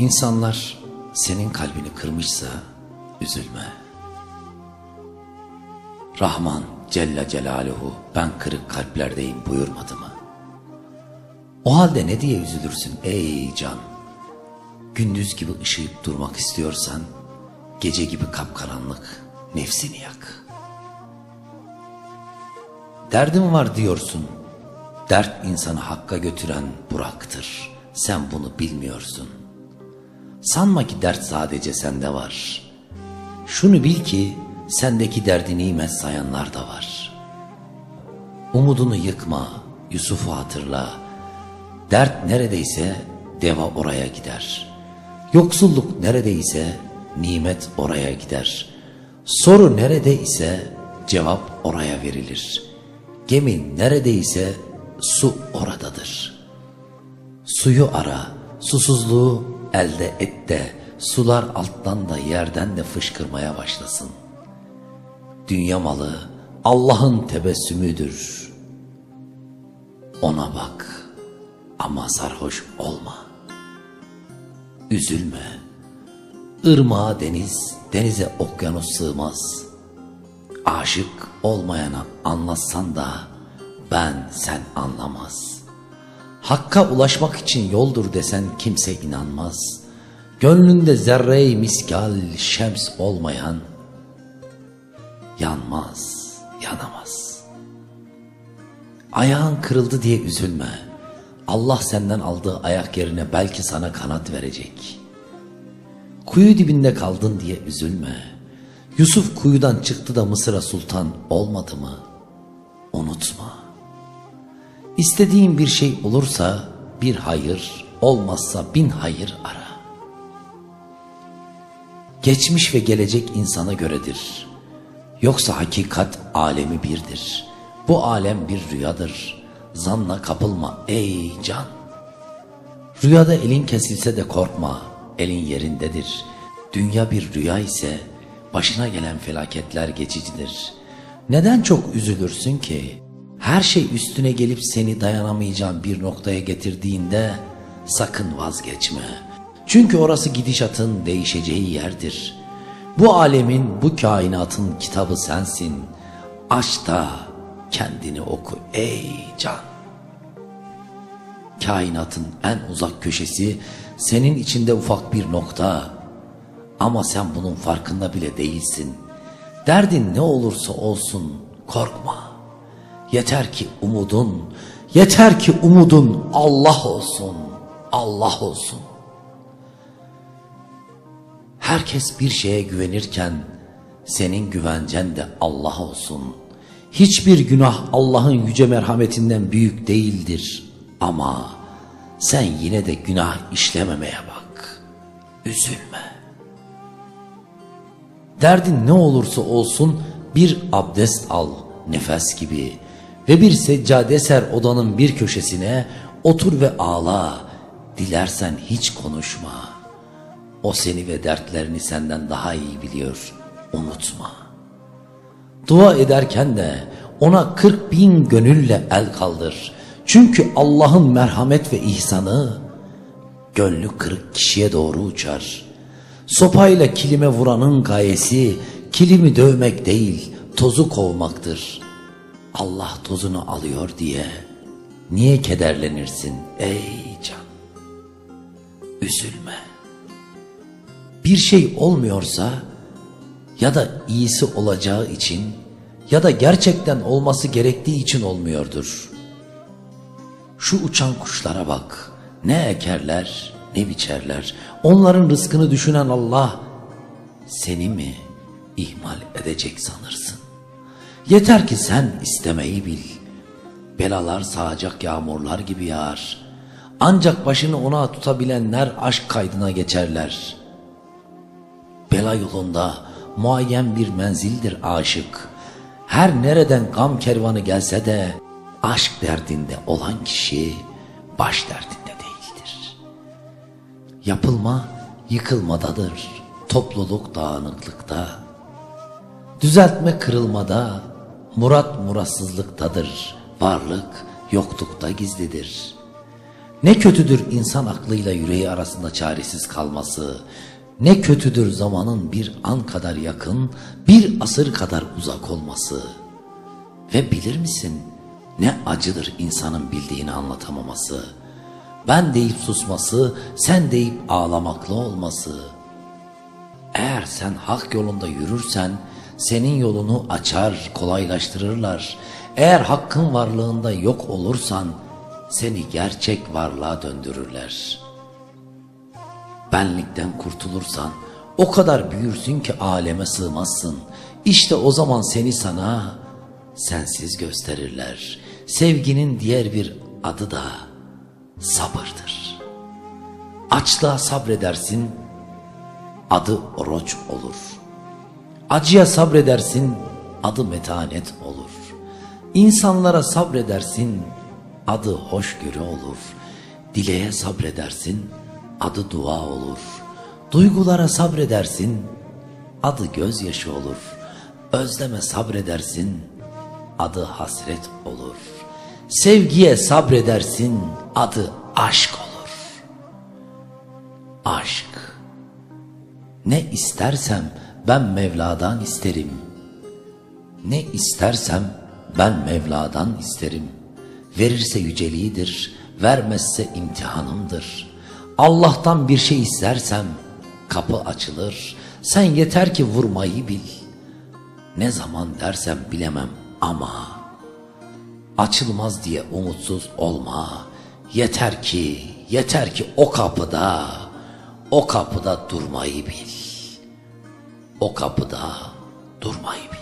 İnsanlar senin kalbini kırmışsa üzülme. Rahman Celle Celaluhu ben kırık kalplerdeyim buyurmadı mı? O halde ne diye üzülürsün ey can? Gündüz gibi ışıyıp durmak istiyorsan gece gibi kapkaranlık nefsini yak. Derdim var diyorsun. Dert insanı hakka götüren Burak'tır. Sen bunu bilmiyorsun. Sanma ki dert sadece sende var. Şunu bil ki sendeki derdi nimet sayanlar da var. Umudunu yıkma, Yusuf'u hatırla. Dert neredeyse deva oraya gider. Yoksulluk neredeyse nimet oraya gider. Soru nerede ise cevap oraya verilir. Gemi neredeyse su oradadır. Suyu ara, susuzluğu elde et de sular alttan da yerden de fışkırmaya başlasın. Dünya malı Allah'ın tebessümüdür. Ona bak ama sarhoş olma. Üzülme. Irmağa deniz, denize okyanus sığmaz. Aşık olmayana anlatsan da ben sen anlamaz. Hakka ulaşmak için yoldur desen kimse inanmaz. Gönlünde zerre miskal şems olmayan yanmaz, yanamaz. Ayağın kırıldı diye üzülme. Allah senden aldığı ayak yerine belki sana kanat verecek. Kuyu dibinde kaldın diye üzülme. Yusuf kuyudan çıktı da Mısır'a sultan olmadı mı? Unutma. İstediğin bir şey olursa bir hayır, olmazsa bin hayır ara. Geçmiş ve gelecek insana göredir. Yoksa hakikat alemi birdir. Bu alem bir rüyadır. Zanla kapılma ey can. Rüyada elin kesilse de korkma, elin yerindedir. Dünya bir rüya ise başına gelen felaketler geçicidir. Neden çok üzülürsün ki? Her şey üstüne gelip seni dayanamayacağın bir noktaya getirdiğinde sakın vazgeçme. Çünkü orası gidişatın değişeceği yerdir. Bu alemin, bu kainatın kitabı sensin. Aç da kendini oku ey can. Kainatın en uzak köşesi senin içinde ufak bir nokta. Ama sen bunun farkında bile değilsin. Derdin ne olursa olsun korkma. Yeter ki umudun, yeter ki umudun Allah olsun, Allah olsun. Herkes bir şeye güvenirken senin güvencen de Allah olsun. Hiçbir günah Allah'ın yüce merhametinden büyük değildir. Ama sen yine de günah işlememeye bak. Üzülme. Derdin ne olursa olsun bir abdest al nefes gibi ve bir seccade ser odanın bir köşesine otur ve ağla. Dilersen hiç konuşma. O seni ve dertlerini senden daha iyi biliyor. Unutma. Dua ederken de ona kırk bin gönülle el kaldır. Çünkü Allah'ın merhamet ve ihsanı gönlü kırık kişiye doğru uçar. Sopayla kilime vuranın gayesi kilimi dövmek değil tozu kovmaktır. Allah tozunu alıyor diye niye kederlenirsin ey can? Üzülme. Bir şey olmuyorsa ya da iyisi olacağı için ya da gerçekten olması gerektiği için olmuyordur. Şu uçan kuşlara bak. Ne ekerler, ne biçerler. Onların rızkını düşünen Allah seni mi ihmal edecek sanırsın? Yeter ki sen istemeyi bil. Belalar sağacak yağmurlar gibi yağar. Ancak başını ona tutabilenler aşk kaydına geçerler. Bela yolunda muayyen bir menzildir aşık. Her nereden gam kervanı gelse de aşk derdinde olan kişi baş derdinde değildir. Yapılma yıkılmadadır, topluluk dağınıklıkta. Düzeltme kırılmada, murat muratsızlıktadır, varlık yoklukta gizlidir. Ne kötüdür insan aklıyla yüreği arasında çaresiz kalması. Ne kötüdür zamanın bir an kadar yakın, bir asır kadar uzak olması. Ve bilir misin ne acıdır insanın bildiğini anlatamaması. Ben deyip susması, sen deyip ağlamaklı olması. Eğer sen hak yolunda yürürsen senin yolunu açar, kolaylaştırırlar. Eğer hakkın varlığında yok olursan seni gerçek varlığa döndürürler. Benlikten kurtulursan o kadar büyürsün ki aleme sığmazsın. İşte o zaman seni sana sensiz gösterirler. Sevginin diğer bir adı da sabırdır. Açlığa sabredersin, adı oruç olur. Acıya sabredersin, adı metanet olur. İnsanlara sabredersin, adı hoşgörü olur. Dileğe sabredersin, adı dua olur. Duygulara sabredersin, adı gözyaşı olur. Özleme sabredersin, adı hasret olur. Sevgiye sabredersin, adı aşk olur. Aşk. Ne istersem ben Mevla'dan isterim. Ne istersem ben Mevla'dan isterim. Verirse yüceliğidir, vermezse imtihanımdır. Allah'tan bir şey istersem kapı açılır. Sen yeter ki vurmayı bil. Ne zaman dersem bilemem ama açılmaz diye umutsuz olma. Yeter ki, yeter ki o kapıda, o kapıda durmayı bil. O kapıda durmayı bil.